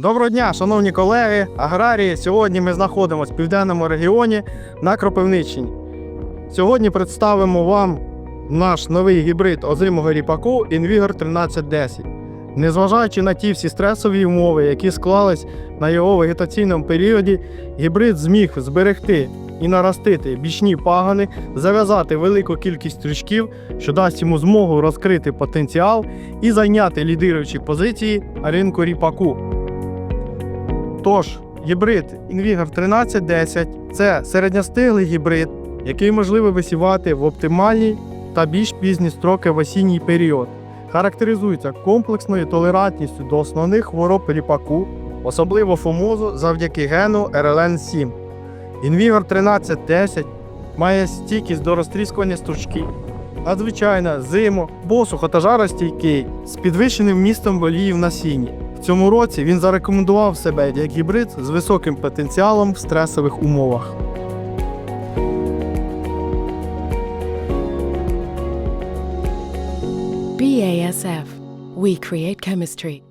Доброго дня, шановні колеги, аграрії. Сьогодні ми знаходимося в південному регіоні на Кропивниччині. Сьогодні представимо вам наш новий гібрид озимого ріпаку Invigor 1310. Незважаючи на ті всі стресові умови, які склались на його вегетаційному періоді, гібрид зміг зберегти і наростити бічні пагани, зав'язати велику кількість стрічків, що дасть йому змогу розкрити потенціал і зайняти лідируючі позиції ринку ріпаку. Тож, гібрид Invigor 1310 це середньостиглий гібрид, який можливо висівати в оптимальні та більш пізні строки в осінній період. Характеризується комплексною толерантністю до основних хвороб ріпаку, особливо фомозу завдяки гену RLN7. Invigor 1310 має стійкість до розтріскування стручків, надзвичайно зимо, посухо та жаростійкий з підвищеним вмістом волії в насінні. В цьому році він зарекомендував себе як гібрид з високим потенціалом в стресових умовах. BASF. We create chemistry.